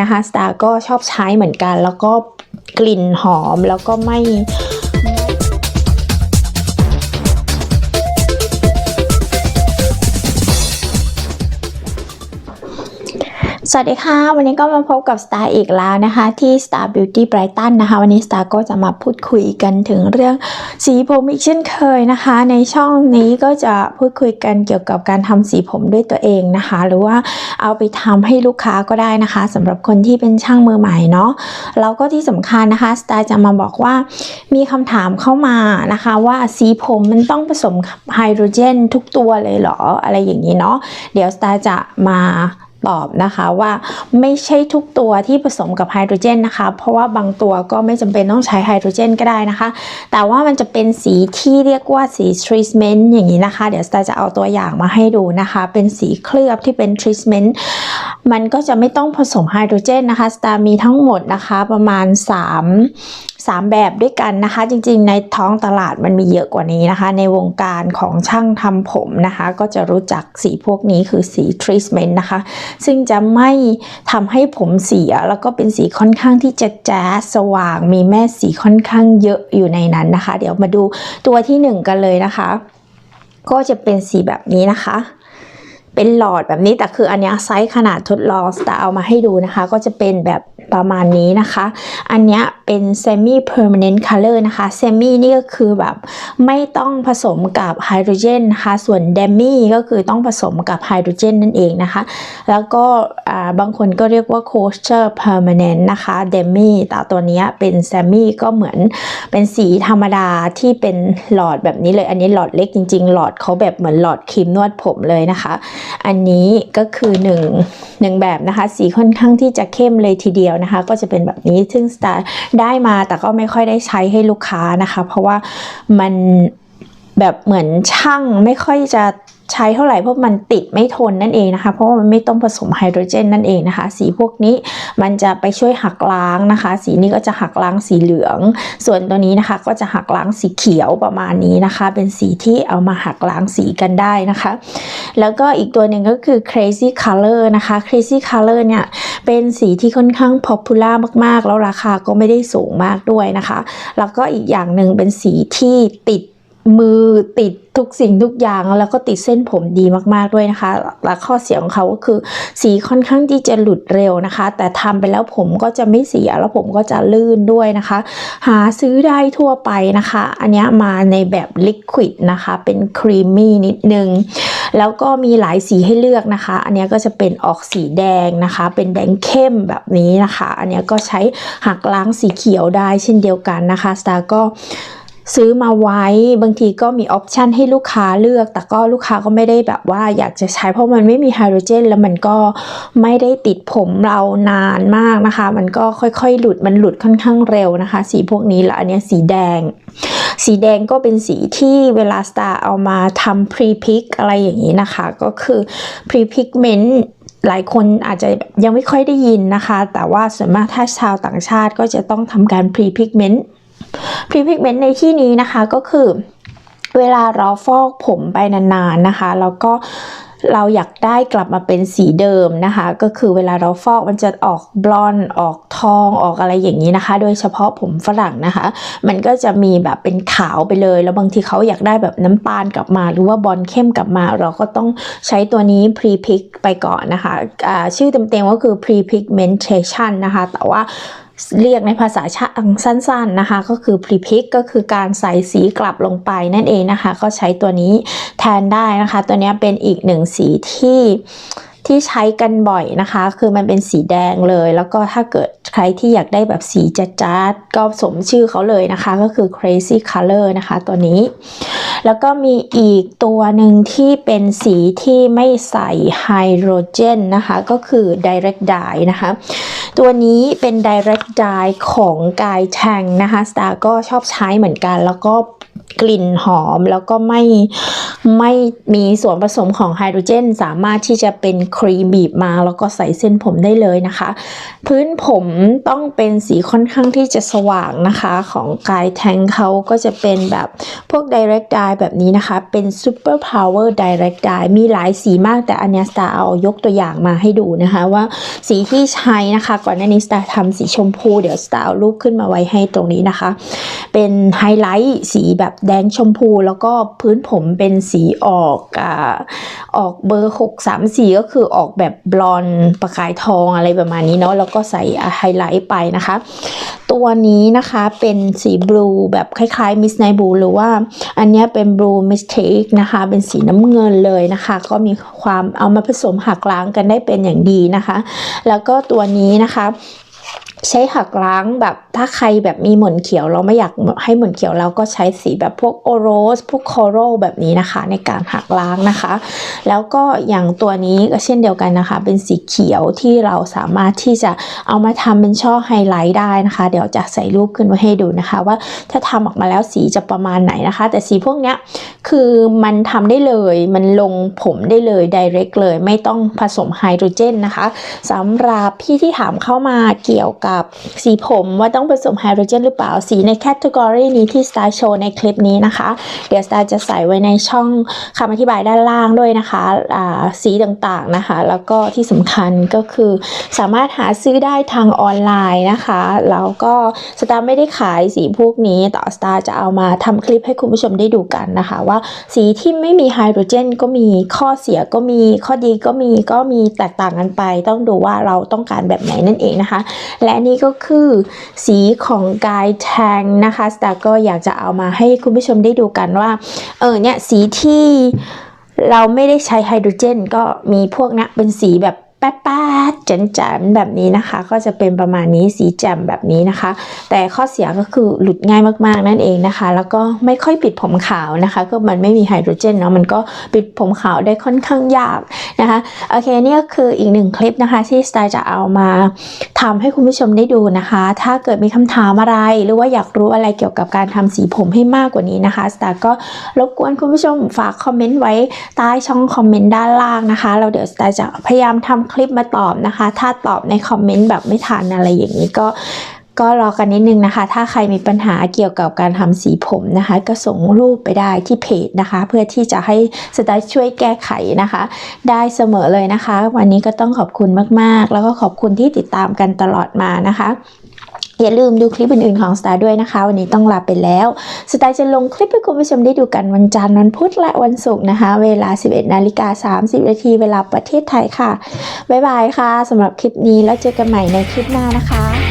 นะคะสตาร์ก็ชอบใช้เหมือนกัน แล้วก็กลิ่นหอมแล้วก็ไม่ สวัสดีค่ะ วันนี้ก็มาพบกับ Star อีกแล้วนะคะ ที่ Star Beauty Brighton นะคะ วันนี้ Star ก็จะมาพูดคุยกันถึงเรื่องสีผมอีกเช่นเคยนะคะ ในช่องนี้ก็จะพูดคุยกันเกี่ยวกับการทำสีผมด้วยตัวเองนะคะ หรือว่าเอาไปทำให้ลูกค้าก็ได้นะคะสำหรับคนที่เป็นช่างมือใหม่เนาะแล้วก็ที่สำคัญนะคะ Star จะมาบอกว่ามีคำถามเข้ามานะคะ ว่าสีผมมันต้องผสมไฮโดรเจนทุกตัวเลยเหรออะไรอย่างนี้เนาะเดี๋ยว Star จะมา ตอบนะคะว่าไม่ใช่ทุกตัวที่ผสมกับไฮโดรเจนนะคะ เพราะว่าบางตัวก็ไม่จำเป็นต้องใช้ไฮโดรเจนก็ได้นะคะ แต่ว่ามันจะเป็นสีที่เรียกว่าสี treatment อย่างนี้นะคะ เดี๋ยวสตาจะเอาตัวอย่างมาให้ดูนะคะ เป็นสีเคลือบที่เป็น treatment มันก็จะไม่ต้องผสมไฮโดรเจนนะคะสตามีทั้งหมดนะคะประมาณ 3 3 แบบด้วยกันนะคะ จริงๆ ในท้องตลาดมันมีเยอะกว่านี้นะคะ ในวงการของช่างทำผมนะคะ ก็จะรู้จักสีพวกนี้คือสี treatment นะคะซึ่งจะไม่ทำให้ผมเสีย แล้วก็เป็นสีค่อนข้างที่จะแจ๊สสว่าง มีแม่สีค่อนข้างเยอะอยู่ในนั้นนะคะ เดี๋ยวมาดูตัวที่หนึ่งกันเลยนะคะ ก็จะเป็นสีแบบนี้นะคะเป็นหลอดแบบนี้แต่คืออันนี้ไซส์ขนาดทดลองแต่เอามาให้ดูนะคะ ก็จะเป็นแบบ ประมาณนี้นะคะ อันนี้เป็น semi permanent color นะคะ semi นี่ก็คือแบบไม่ต้องผสมกับไฮโดรเจนนะคะ ส่วน demi ก็คือต้องผสมกับไฮโดรเจนนั่นเองนะคะ แล้วก็บางคนก็เรียกว่า kosher permanent นะคะ demi แต่ตัวนี้เป็น semi ก็เหมือนเป็นสีธรรมดาที่เป็นหลอดแบบนี้เลย อันนี้หลอดเล็กจริง ๆ หลอดเขาแบบเหมือนหลอดครีมนวดผมเลยนะคะ อันนี้ก็คือหนึ่งหนึ่งแบบนะคะ สีค่อนข้างที่จะเข้มเลยทีเดียวนะคะ ก็จะเป็นแบบนี้ซึ่งสตาร์ได้มาแต่ก็ไม่ค่อยได้ใช้ให้ลูกค้านะคะ เพราะว่ามันแบบเหมือนช่างไม่ค่อยจะ ใช้เท่าไหร่เพราะมันติดไม่ทนนั่นเองนะคะ เพราะว่ามันไม่ต้องผสมไฮโดรเจนนั่นเองนะคะ สีพวกนี้มันจะไปช่วยหักล้างนะคะ สีนี้ก็จะหักล้างสีเหลือง ส่วนตัวนี้นะคะก็จะหักล้างสีเขียวประมาณนี้นะคะ เป็นสีที่เอามาหักล้างสีกันได้นะคะ แล้วก็อีกตัวหนึ่งก็คือ crazy color นะคะ crazy color เนี่ยเป็นสีที่ค่อนข้าง popular มากๆ แล้วราคาก็ไม่ได้สูงมากด้วยนะคะ แล้วก็อีกอย่างหนึ่งเป็นสีที่ติด มือติดทุกสิ่งทุกอย่างแล้วก็ติดเส้นผมดีมากๆด้วยนะคะ และข้อเสียของเขาก็คือสีค่อนข้างที่จะหลุดเร็วนะคะ แต่ทำไปแล้วผมก็จะไม่เสียแล้วผมก็จะลื่นด้วยนะคะ หาซื้อได้ทั่วไปนะคะ อันนี้มาในแบบลิควิดนะคะเป็นครีมมี่นิดนึง แล้วก็มีหลายสีให้เลือกนะคะ อันนี้ก็จะเป็นออกสีแดงนะคะ เป็นแดงเข้มแบบนี้นะคะ อันนี้ก็ใช้หักล้างสีเขียวได้เช่นเดียวกันนะคะสตาร์ก็ ซื้อมาไว้บางทีก็มีออปชันให้ลูกค้าเลือก แต่ก็ลูกค้าก็ไม่ได้แบบว่าอยากจะใช้เพราะมันไม่มีไฮโดรเจน แล้วมันก็ไม่ได้ติดผมเรานานมากนะคะ มันก็ค่อยๆ หลุดมันหลุดค่อนข้างเร็วนะคะ สีพวกนี้แล้วอันนี้สีแดง สีแดงก็เป็นสีที่เวลาสตาร์เอามาทำพรีพิกอะไรอย่างนี้นะคะ ก็คือพรีพิกเมนต์หลายคนอาจจะยังไม่ค่อยได้ยินนะคะ แต่ว่าส่วนมากถ้าชาวต่างชาติก็จะต้องทำการพรีพิกเมนต์ รีพิกเมนต์ในที่นี้นะคะก็คือเวลาเราฟอกผมไปนานๆนะคะ แล้วก็เราอยากได้กลับมาเป็นสีเดิมนะคะ ก็คือเวลาเราฟอกมันจะออกบลอนด์ออกทองออกอะไรอย่างนี้นะคะ โดยเฉพาะผมฝรั่งนะคะ มันก็จะมีแบบเป็นขาวไปเลย แล้วบางทีเขาอยากได้แบบน้ำตาลกลับมา หรือว่าบอลเข้มกลับมา เราก็ต้องใช้ตัวนี้ pre pick ไปก่อนนะคะอ่าชื่อเต็มๆก็คือ pre pigmentation นะคะ แต่ว่า เรียกในภาษาชาสั้นๆนะคะ ก็คือ prefix ก็คือการใส่สีกลับลงไปนั่นเองนะคะ ก็ใช้ตัวนี้แทนได้นะคะ ตัวนี้เป็นอีกหนึ่งสีที่ ที่ใช้กันบ่อยนะคะ คือมันเป็นสีแดงเลย แล้วก็ถ้าเกิดใครที่อยากได้แบบสีจัดๆก็สมชื่อเขาเลยนะคะ ก็คือ crazy color นะคะตัวนี้ แล้วก็มีอีกตัวหนึ่งที่เป็นสีที่ไม่ใส่ไฮโดรเจนนะคะ ก็คือ direct dye นะคะ ตัวนี้เป็น direct dye ของกายแทงนะคะ Star ก็ชอบใช้เหมือนกันแล้วก็ กลิ่นหอมแล้วก็ไม่ไม่มีส่วนผสมของไฮโดรเจน สามารถที่จะเป็นครีมบีบมาแล้วก็ใส่เส้นผมได้เลยนะคะ พื้นผมต้องเป็นสีค่อนข้างที่จะสว่างนะคะของกายแทงเขาก็จะเป็นแบบพวก direct dye แบบนี้นะคะ เป็น super power direct dye มีหลายสีมากแต่อันเนี้สตาเอายกตัวอย่างมาให้ดูนะคะว่าสีที่ใช้นะคะ ก่อนหน้านี้สตาทำสีชมพู เดี๋ยวสตาเอารูปขึ้นมาไว้ให้ตรงนี้นะคะ เป็นไฮไลท์สีแบบแดงชมพูแล้วก็พื้นผมเป็นสีออกอ่าออกเบอร์ 6 3 4 ก็คือออกแบบบลอนประกายทองอะไรประมาณนี้เนาะแล้วก็ใส่ไฮไลท์ไปนะคะ ตัวนี้นะคะเป็นสีบลูแบบคล้ายๆมิสไนบูหรือว่าอันนี้เป็นบลูมิสเทคนะคะเป็นสีน้ำเงินเลยนะคะ ก็มีความเอามาผสมหักล้างกันได้เป็นอย่างดีนะคะ แล้วก็ตัวนี้นะคะ ใช้หักล้างแบบถ้าใครแบบมีหม่นเขียวเราไม่อยากให้หม่นเขียวเราก็ใช้สีแบบพวกโอโรสพวกคอโรแบบนี้นะคะ ในการหักล้างนะคะ แล้วก็อย่างตัวนี้ก็เช่นเดียวกันนะคะ เป็นสีเขียวที่เราสามารถที่จะเอามาทำเป็นช่อไฮไลท์ได้นะคะ เดี๋ยวจะใส่รูปขึ้นมาให้ดูนะคะ ว่าถ้าทำออกมาแล้วสีจะประมาณไหนนะคะ แต่สีพวกเนี้ยคือมันทำได้เลยมันลงผมได้เลย direct เลย ไม่ต้องผสมไฮโดรเจนนะคะสำหรับพี่ที่ถามเข้ามาเกี่ยวกับสีผมว่าต้องผสมไฮโดรเจนหรือเปล่าสีในแคตตากรีนี้ที่ Star โชว์ในคลิปนี้นะคะ เดี๋ยว Star จะใส่ไว้ในช่องคำอธิบายด้านล่างด้วยนะคะสีต่างๆนะคะ แล้วก็ที่สำคัญก็คือสามารถหาซื้อได้ทางออนไลน์นะคะแล้วก็ Star ไม่ได้ขายสีพวกนี้แต่ Star จะเอามาทำคลิปให้คุณผู้ชมได้ดูกันนะคะ ว่าสีที่ไม่มีไฮโดรเจนก็มีข้อเสียก็มีข้อดีก็มีก็มีแตกต่างกันไป ต้องดูว่าเราต้องการแบบไหนนั่นเองนะคะ และนี่ก็คือสีของกายแทงนะคะแตาร์ก็อยากจะเอามาให้คุณผู้ชมได้ดูกันว่า เออเนี่ยสีที่เราไม่ได้ใช้ไฮโดรเจนก็มีพวกเนี้ยเป็นสีแบบ แป๊ดๆแจ๋นๆแบบนี้นะคะ ก็จะเป็นประมาณนี้สีแจ่มแบบนี้นะคะ แต่ข้อเสียก็คือหลุดง่ายมากๆนั่นเองนะคะ แล้วก็ไม่ค่อยปิดผมขาวนะคะ ก็มันไม่มีไฮโดรเจนเนาะมันก็ปิดผมขาวได้ค่อนข้างยากนะคะโอเคนี่ก็คืออีกหนึ่งคลิปนะคะที่สไตล์จะเอามาทำให้คุณผู้ชมได้ดูนะคะ ถ้าเกิดมีคำถามอะไรหรือว่าอยากรู้อะไรเกี่ยวกับการทำสีผมให้มากกว่านี้นะคะสตาร์ก็รบกวนคุณผู้ชมฝากคอมเมนต์ไว้ใต้ช่องคอมเมนต์ด้านล่างนะคะ เราเดี๋ยวสไตล์จะพยายามทำคลิปมาตอบนะคะ ถ้าตอบในคอมเมนต์แบบไม่ทันอะไรอย่างนี้ก็ก็รอกันนิดนึงนะคะ ถ้าใครมีปัญหาเกี่ยวกับการทำสีผมนะคะ ก็ส่งรูปไปได้ที่เพจนะคะ เพื่อที่จะให้สไตล์ช่วยแก้ไขนะคะ ได้เสมอเลยนะคะ วันนี้ก็ต้องขอบคุณมากๆ แล้วก็ขอบคุณที่ติดตามกันตลอดมานะคะ อย่าลืมดูคลิปอื่นๆของสตาร์ด้วยนะคะ วันนี้ต้องลาไปแล้วสตาร์จะลงคลิปให้คุณผู้ชมได้ดูกันวันจันทร์วันพุธและวันศุกร์นะคะ เวลา 11นาฬิกา30นาทีเวลาประเทศไทยค่ะ บ๊ายบายค่ะสำหรับคลิปนี้แล้วเจอกันใหม่ในคลิปหน้านะคะ